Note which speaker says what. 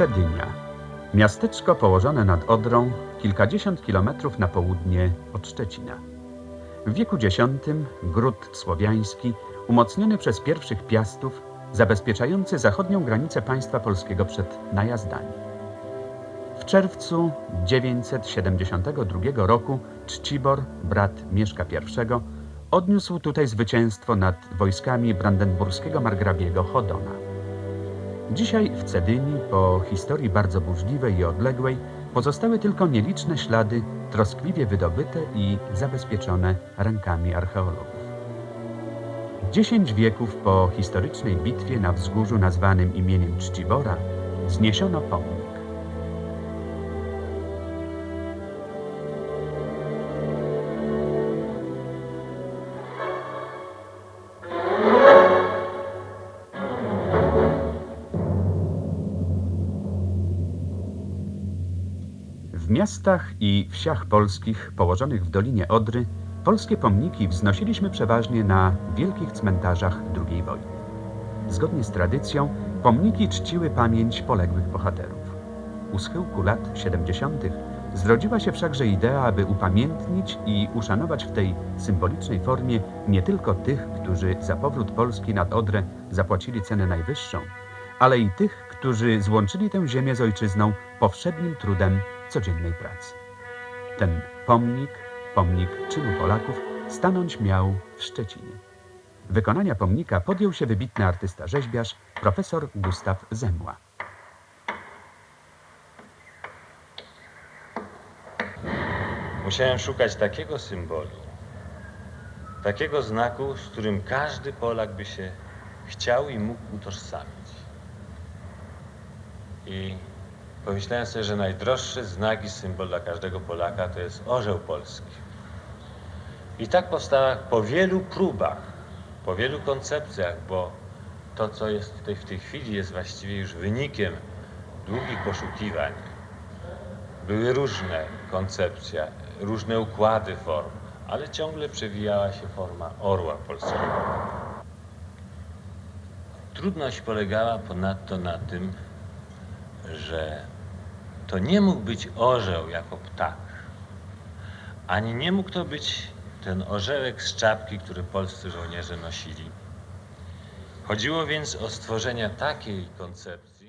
Speaker 1: Cedynia. Miasteczko położone nad Odrą, kilkadziesiąt kilometrów na południe od Szczecina. W wieku X gród słowiański, umocniony przez pierwszych piastów, zabezpieczający zachodnią granicę państwa polskiego przed najazdami. W czerwcu 972 roku Czcibor, brat Mieszka I, odniósł tutaj zwycięstwo nad wojskami brandenburskiego margrabiego Chodona. Dzisiaj w Cedynii, po historii bardzo burzliwej i odległej, pozostały tylko nieliczne ślady, troskliwie wydobyte i zabezpieczone rękami archeologów. Dziesięć wieków po historycznej bitwie na wzgórzu nazwanym imieniem Czcibora zniesiono pomnik. W miastach i wsiach polskich położonych w Dolinie Odry polskie pomniki wznosiliśmy przeważnie na wielkich cmentarzach II wojny. Zgodnie z tradycją pomniki czciły pamięć poległych bohaterów. U schyłku lat 70. zrodziła się wszakże idea, aby upamiętnić i uszanować w tej symbolicznej formie nie tylko tych, którzy za powrót Polski nad Odrę zapłacili cenę najwyższą, ale i tych, którzy złączyli tę ziemię z ojczyzną powszednim trudem codziennej pracy. Ten pomnik, pomnik czynu Polaków, stanąć miał w Szczecinie. Wykonania pomnika podjął się wybitny artysta rzeźbiarz, profesor Gustaw Zemła.
Speaker 2: Musiałem szukać takiego symbolu, takiego znaku, z którym każdy Polak by się chciał i mógł utożsamić. I pomyślałem sobie, że najdroższy znak i symbol dla każdego Polaka to jest orzeł polski. I tak powstała po wielu próbach, po wielu koncepcjach, bo to, co jest tutaj w tej chwili, jest właściwie już wynikiem długich poszukiwań. Były różne koncepcje, różne układy form, ale ciągle przewijała się forma orła polskiego. Trudność polegała ponadto na tym, że to nie mógł być orzeł jako ptak, ani nie mógł to być ten orzełek z czapki, który polscy żołnierze nosili. Chodziło więc o stworzenie takiej koncepcji,